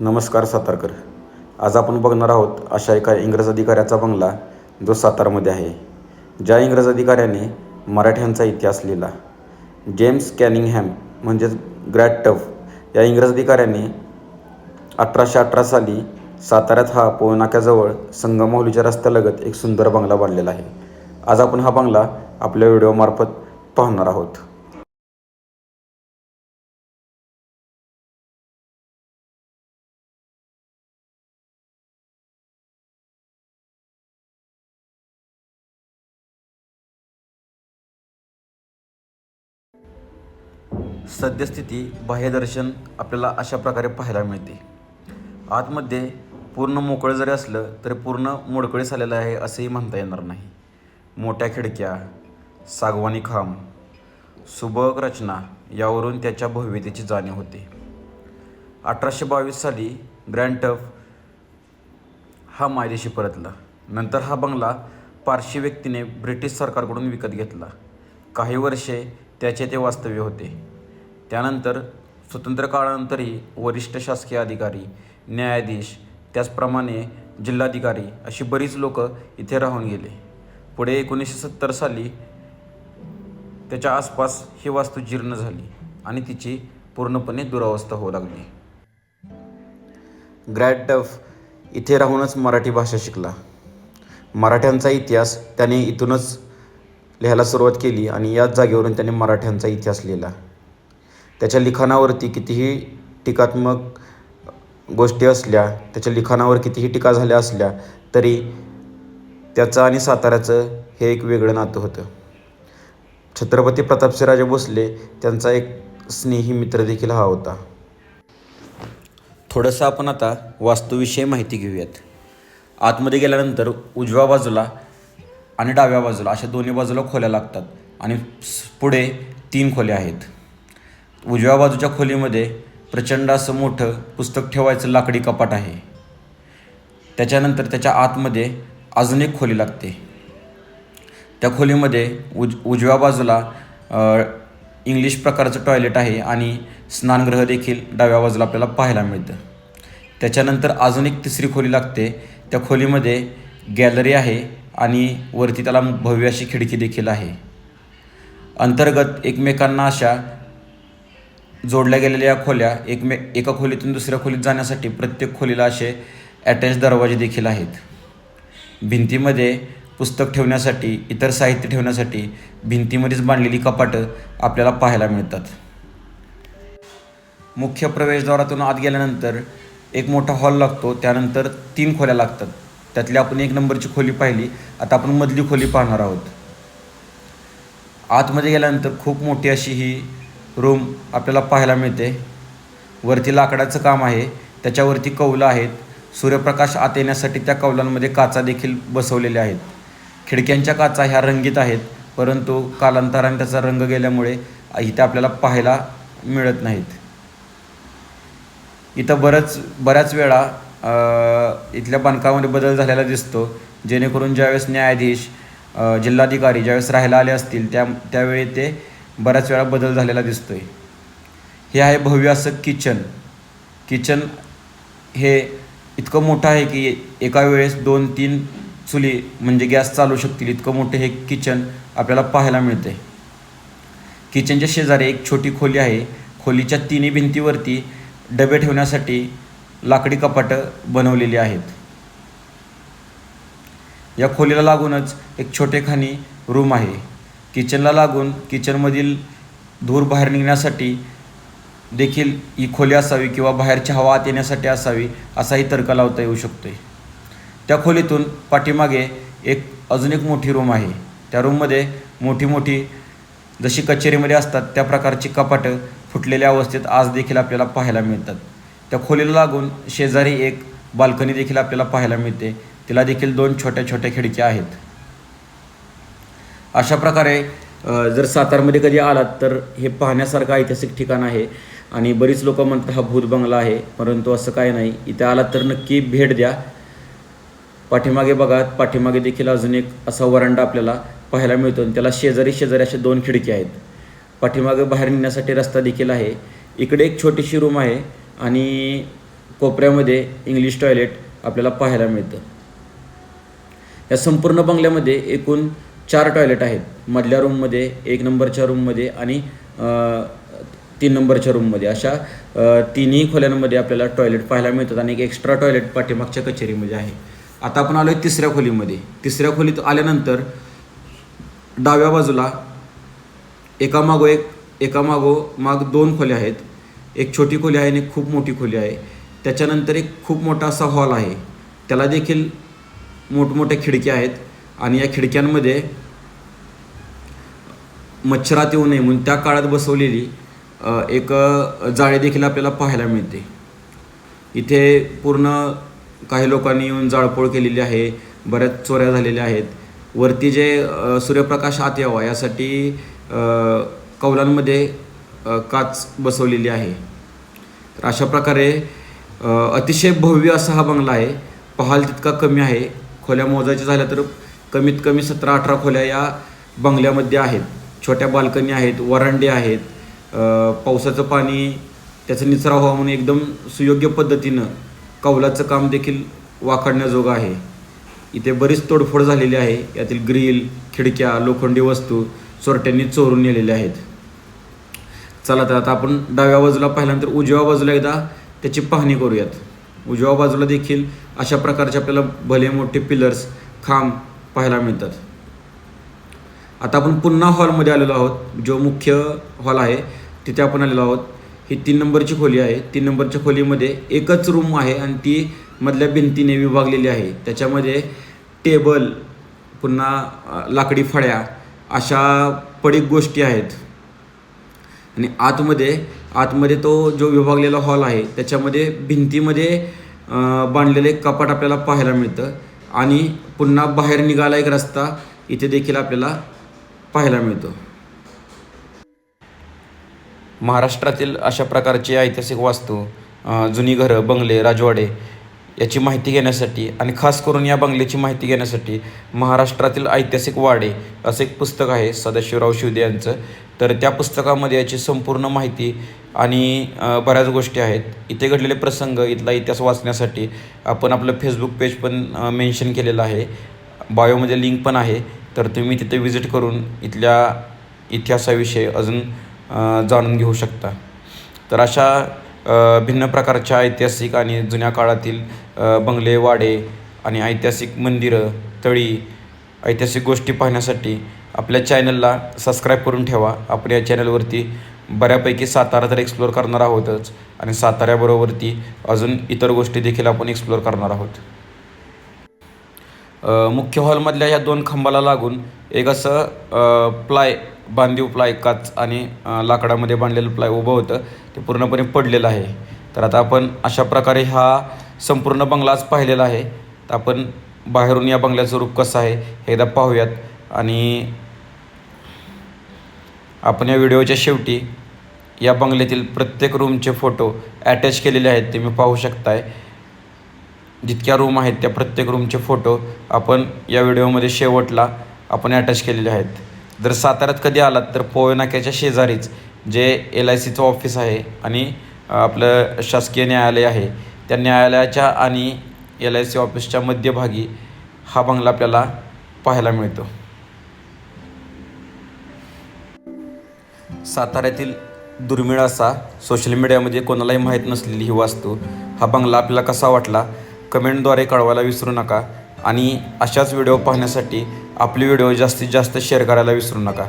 नमस्कार सातारकर. आज आपण बघणार आहोत अशा एका इंग्रज अधिकाऱ्याचा बंगला जो सातारमध्ये आहे. ज्या इंग्रज अधिकाऱ्याने मराठ्यांचा इतिहास लिहिला. जेम्स कॅनिंगहॅम म्हणजेच ग्रॅट टफ या इंग्रज अधिकाऱ्याने अठराशे अठरा साली साताऱ्यात हा पोनाक्याजवळ संगमाहुलीच्या रस्त्यालगत एक सुंदर बंगला बांधलेला आहे. आज आपण हा बंगला आपल्या व्हिडिओमार्फत पाहणार आहोत. सद्यस्थिती बाह्यदर्शन आपल्याला अशा प्रकारे पाहायला मिळते. आतमध्ये पूर्ण मोकळं जरी असलं तरी पूर्ण मोडकळी झालेलं आहे असंही म्हणता येणार नाही. मोठ्या खिडक्या सागवानी खांब सुबक रचना यावरून त्याच्या भव्यतेची जाणीव होते. अठराशे बावीस साली ग्रँड टफ हा मायदेशी परतला. नंतर हा बंगला पारशी व्यक्तीने ब्रिटिश सरकारकडून विकत घेतला. काही वर्षे त्याचे ते वास्तव्य होते. त्यानंतर स्वतंत्र काळानंतरही वरिष्ठ शासकीय अधिकारी न्यायाधीश त्याचप्रमाणे जिल्हाधिकारी अशी बरीच लोक इथे राहून गेले. पुढे एकोणीसशे सत्तर साली त्याच्या आसपास ही वास्तू जीर्ण झाली आणि तिची पूर्णपणे दुरावस्था होऊ लागली. ग्रॅड टफ इथे राहूनच मराठी भाषा शिकला. मराठ्यांचा इतिहास त्याने इथूनच लिहायला सुरुवात केली आणि याच जागेवरून त्याने मराठ्यांचा इतिहास लिहिला. त्याच्या लिखाणावरती कितीही टीकात्मक गोष्टी असल्या त्याच्या लिखाणावर कितीही टीका झाल्या असल्या तरी त्याचं आणि साताऱ्याचं हे एक वेगळं नातं होतं. छत्रपती प्रतापसिंहराजे भोसले त्यांचा एक स्नेही मित्र देखील हा होता. थोडंसं आपण आता वास्तूविषयी माहिती घेऊयात. आतमध्ये गेल्यानंतर उजव्या बाजूला आणि डाव्या बाजूला अशा दोन्ही बाजूला खोल्या लागतात आणि पुढे तीन खोल्या आहेत. उजव्या बाजूच्या खोलीमध्ये प्रचंड असं मोठं पुस्तक ठेवायचं लाकडी कपाट आहे. त्याच्यानंतर त्याच्या आतमध्ये अजून एक खोली लागते. त्या खोलीमध्ये उज उजव्या बाजूला इंग्लिश प्रकारचं टॉयलेट आहे आणि स्नानगृह देखील डाव्या बाजूला आपल्याला पाहायला मिळतं. त्याच्यानंतर अजून एक तिसरी खोली लागते. त्या खोलीमध्ये गॅलरी आहे आणि वरती त्याला भव्य अशी खिडकी देखील आहे. अंतर्गत एकमेकांना अशा जोडल्या गेलेल्या या खोल्या एकमे एका खोलीतून दुसऱ्या खोलीत जाण्यासाठी प्रत्येक खोलीला असे अटॅच दरवाजे देखील आहेत. भिंतीमध्ये पुस्तक ठेवण्यासाठी इतर साहित्य ठेवण्यासाठी भिंतीमध्येच बांधलेली कपाटं आपल्याला पाहायला मिळतात. मुख्य प्रवेशद्वारातून आत गेल्यानंतर एक मोठा हॉल लागतो त्यानंतर तीन खोल्या लागतात. त्यातली आपण एक नंबरची खोली पाहिली आता आपण मधली खोली पाहणार आहोत. आतमध्ये गेल्यानंतर खूप मोठी अशी ही रूम आपल्याला पाहायला मिळते. वरती लाकडाचं काम आहे. त्याच्यावरती कौलं आहेत. सूर्यप्रकाश आत येण्यासाठी त्या कौलांमध्ये काचा देखील बसवलेल्या आहेत. खिडक्यांच्या काचा ह्या रंगीत आहेत परंतु कालांतराने त्याचा रंग गेल्यामुळे इथे आपल्याला पाहायला मिळत नाहीत. इथं बरंच बऱ्याच वेळा इथल्या बांधकामामध्ये बदल झालेला दिसतो. जेणेकरून ज्यावेळेस न्यायाधीश जिल्हाधिकारी ज्यावेळेस राहायला आले असतील त्या त्यावेळी ते बऱ्याच वेळा बदल झालेला दिसतोय. हे आहे भव्य असं किचन. किचन हे इतकं मोठं आहे की एका वेळेस दोन तीन चुली म्हणजे गॅस चालू शकतील. इतकं मोठं हे किचन आपल्याला पाहायला मिळते किचनच्या शेजारी एक छोटी खोली आहे. खोलीच्या तिन्ही भिंतीवरती डबे ठेवण्यासाठी लाकडी कपाटं बनवलेली आहेत. या खोलीला लागूनच एक छोटेखानी रूम आहे. किचनला लागून किचनमधील धूर बाहेर निघण्यासाठी देखील ही खोली असावी किंवा बाहेरची हवा आत येण्यासाठी असावी असाही तर्क लावता येऊ शकतो. आहे त्या खोलीतून पाठीमागे एक अजून एक मोठी रूम आहे. त्या रूममध्ये मोठी मोठी जशी कचेरीमध्ये असतात त्या प्रकारची कपाटं फुटलेल्या अवस्थेत आज देखील आपल्याला पाहायला मिळतात. त्या खोलीला लागून शेजारी एक बाल्कनी देखील आपल्याला पाहायला मिळते. तिला देखील दोन छोट्या छोट्या खिडक्या आहेत. अशा प्रकारे जर सातारमध्ये कधी आलात तर हे पाहण्यासारखं ऐतिहासिक ठिकाण आहे. आणि बरीच लोक म्हणतात हा भूत बंगला आहे. परंतु असं काय नाही. इथे आलात तर नक्की भेट द्या. पाठीमागे बघा पाठीमागे देखील अजून एक असा वरांडा आपल्याला पाहायला मिळतो. आणि त्याला शेजारी शेजारी अशा दोन खिडकी आहेत. पाठीमागे बाहेर निघण्यासाठी रस्ता देखील आहे. इकडे एक छोटीशी रूम आहे. आणि कोपऱ्यामध्ये इंग्लिश टॉयलेट आपल्याला पाहायला मिळतं. या संपूर्ण बंगल्यामध्ये एकूण चार टॉयलेट आहेत. मधल्या रूममध्ये एक नंबरच्या रूममध्ये आणि तीन नंबरच्या रूममध्ये अशा तिन्ही खोल्यांमध्ये आपल्याला टॉयलेट पाहायला मिळतात आणि एक एक्स्ट्रा टॉयलेट पाठीमागच्या कचेरीमध्ये आहे. आता आपण आलो आहे तिसऱ्या खोलीमध्ये. तिसऱ्या खोलीत आल्यानंतर डाव्या बाजूला एका मागो एक एका मागो माग दोन खोल्या आहेत. एक छोटी खोली आहे आणि एक खूप मोठी खोली आहे. त्याच्यानंतर एक खूप मोठा असा हॉल आहे. त्याला देखील मोठमोठ्या खिडक्या आहेत आणि या खिडक्यांमध्ये मच्छरात येऊ नये म्हणून त्या काळात बसवलेली एक जाळे देखील आपल्याला पाहायला मिळते. इथे पूर्ण काही लोकांनी येऊन जाळपोळ केलेली आहे बऱ्याच चोऱ्या झालेल्या आहेत. वरती जे सूर्यप्रकाश आत यावा यासाठी कौलांमध्ये काच बसवलेली आहे. तर अशा प्रकारे अतिशय भव्य असा हा बंगला आहे. पहाल तितका कमी आहे. खोल्या मोजायच्या झाल्या तर कमीत कमी सतरा अठरा खोल्या या बंगल्यामध्ये आहेत. छोट्या बाल्कनी आहेत वरांडे आहेत पावसाचं पाणी त्याचं निचरा व्हावा म्हणून एकदम सुयोग्य पद्धतीनं कौलाचं काम देखील वाखाडण्याजोगं आहे. इथे बरीच तोडफोड झालेली आहे. यातील ग्रिल खिडक्या लोखंडी वस्तू चोरट्यांनी चोरून नेलेल्या आहेत. चला तर आता आपण डाव्या बाजूला पाहिल्यानंतर उजव्या बाजूला एकदा त्याची पाहणी करूयात. उजव्या बाजूला देखील अशा प्रकारचे आपल्याला भले मोठे पिलर्स खांब पाहायला मिळतात. आता आपण पुन्हा हॉलमध्ये आलेलो आहोत. जो मुख्य हॉल आहे तिथे आपण आलेलो आहोत. ही तीन नंबरची खोली आहे. तीन नंबरच्या खोलीमध्ये एकच रूम आहे आणि ती मधल्या भिंतीने विभागलेली आहे. त्याच्यामध्ये टेबल पुन्हा लाकडी फळ्या अशा पडीक गोष्टी आहेत. आणि आतमध्ये आतमध्ये तो जो विभागलेला हॉल आहे त्याच्यामध्ये भिंतीमध्ये बांधलेले कपाट आपल्याला पाहायला मिळतं. आणि पुन्हा बाहेर निघाला एक रस्ता इथे देखील आपल्याला पाहायला मिळतं. महाराष्ट्रातील अशा प्रकारची ऐतिहासिक वास्तू जुनी घरं बंगले राजवाडे याची माहिती घेण्यासाठी आणि खास करून या बंगल्याची माहिती घेण्यासाठी महाराष्ट्रातील ऐतिहासिक वाडे असं एक पुस्तक आहे सदाशिवराव शिवदे यांचं. तर त्या पुस्तकामध्ये याची संपूर्ण माहिती आणि बऱ्याच गोष्टी आहेत. इथे घडलेले प्रसंग इथला इतिहास वाचण्यासाठी आपण आपलं फेसबुक पेज पण मेन्शन केलेलं आहे. बायोमध्ये लिंक पण आहे. तर तुम्ही तिथे विजिट करून इथल्या इतिहासाविषयी अजून जाणून घेऊ शकता. तर अशा भिन्न प्रकारच्या ऐतिहासिक आणि जुन्या काळातील बंगले वाडे आणि ऐतिहासिक मंदिरं तळी ऐतिहासिक गोष्टी पाहण्यासाठी आपल्या चॅनलला सबस्क्राईब करून ठेवा. आपण या चॅनलवरती बऱ्यापैकी सातारा तर एक्सप्लोअर करणार आहोतच आणि साताऱ्याबरोबरती अजून इतर गोष्टी देखील आपण एक्सप्लोअर करणार आहोत. मुख्य हॉलमधल्या ह्या दोन खांबाला लागून एक असं प्लाय बांधीव प्लाय काच आणि लाकडामध्ये बांधलेलं प्लाय उभं होतं. ते पूर्णपणे पडलेलं आहे. तर आता आपण अशा प्रकारे हा संपूर्ण बंगला आज पाहिलेला आहे. तर आपण बाहेरून या बंगल्याचं रूप कसं आहे हे एकदा पाहूयात. आणि आपण या व्हिडिओच्या शेवटी या बंगल्यातील प्रत्येक रूमचे फोटो अटॅच केलेले आहेत ते मी पाहू शकताय. जितक्या रूम आहेत त्या प्रत्येक रूमचे फोटो आपण या व्हिडिओमध्ये शेवटला आपण अटॅच केलेले आहेत. जर साताऱ्यात कधी आलात तर पोयनाक्याच्या शेजारीच जे एल आय सीचं ऑफिस आहे आणि आपलं शासकीय न्यायालय आहे त्या न्यायालयाच्या आणि एल आय सी ऑफिसच्या मध्यभागी हा बंगला आपल्याला पाहायला मिळतो. साताऱ्यातील दुर्मिळ असा सोशल मीडियामध्ये कोणालाही माहीत नसलेली ही वास्तू हा बंगला आपल्याला कसा वाटला? कमेंटद्वारे कळवायला विसरू नका आणि अशाच व्हिडिओ पाहण्यासाठी आपले व्हिडिओ जास्तीत जास्त शेअर करायला विसरू नका.